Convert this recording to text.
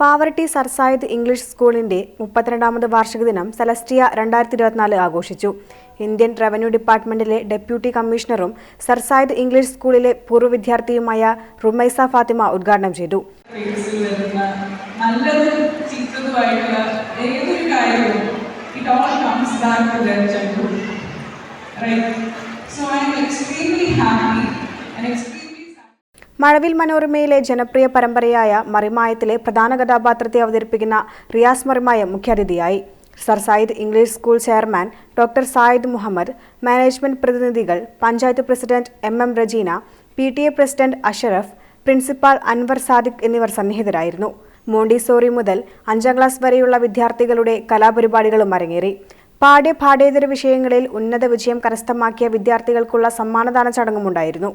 Pavaratti സർസായത് English സ്കൂളിന്റെ മുപ്പത്തിരണ്ടാമത് വാർഷിക ദിനം സെലസ്റ്റിയ രണ്ടായിരത്തി ഇരുപത്തിനാല് ആഘോഷിച്ചു. ഇന്ത്യൻ റവന്യൂ ഡിപ്പാർട്ട്മെന്റിലെ ഡെപ്യൂട്ടി കമ്മീഷണറും സർസായത് ഇംഗ്ലീഷ് സ്കൂളിലെ പൂർവ വിദ്യാർത്ഥിയുമായ റുമൈസ ഫാത്തിമ ഉദ്ഘാടനം ചെയ്തു. ഏതൊരു കാര്യവും മഴവിൽ മനോരമയിലെ ജനപ്രിയ പരമ്പരയായ മറിമായത്തിലെ പ്രധാന കഥാപാത്രത്തെ അവതരിപ്പിക്കുന്ന റിയാസ് മറിമായ മുഖ്യാതിഥിയായി. Sir Syed English school chairman doctor Syed Muhammad management പ്രതിനിധികൾ panchayat president M M Rajeena P T A president Ashraf principal Anvar Sadiq എന്നിവർ സന്നിഹിതരായിരുന്നു. മോണ്ടിസോറി മുതൽ അഞ്ചാം ക്ലാസ് വരെയുള്ള വിദ്യാർത്ഥികളുടെ കലാപരിപാടികളും അരങ്ങേറി. പാഠ്യ പാഠ്യേതര വിഷയങ്ങളിൽ ഉന്നത വിജയം കരസ്ഥമാക്കിയ വിദ്യാർത്ഥികൾക്കുള്ള സമ്മാനദാന ചടങ്ങുമുണ്ടായിരുന്നു.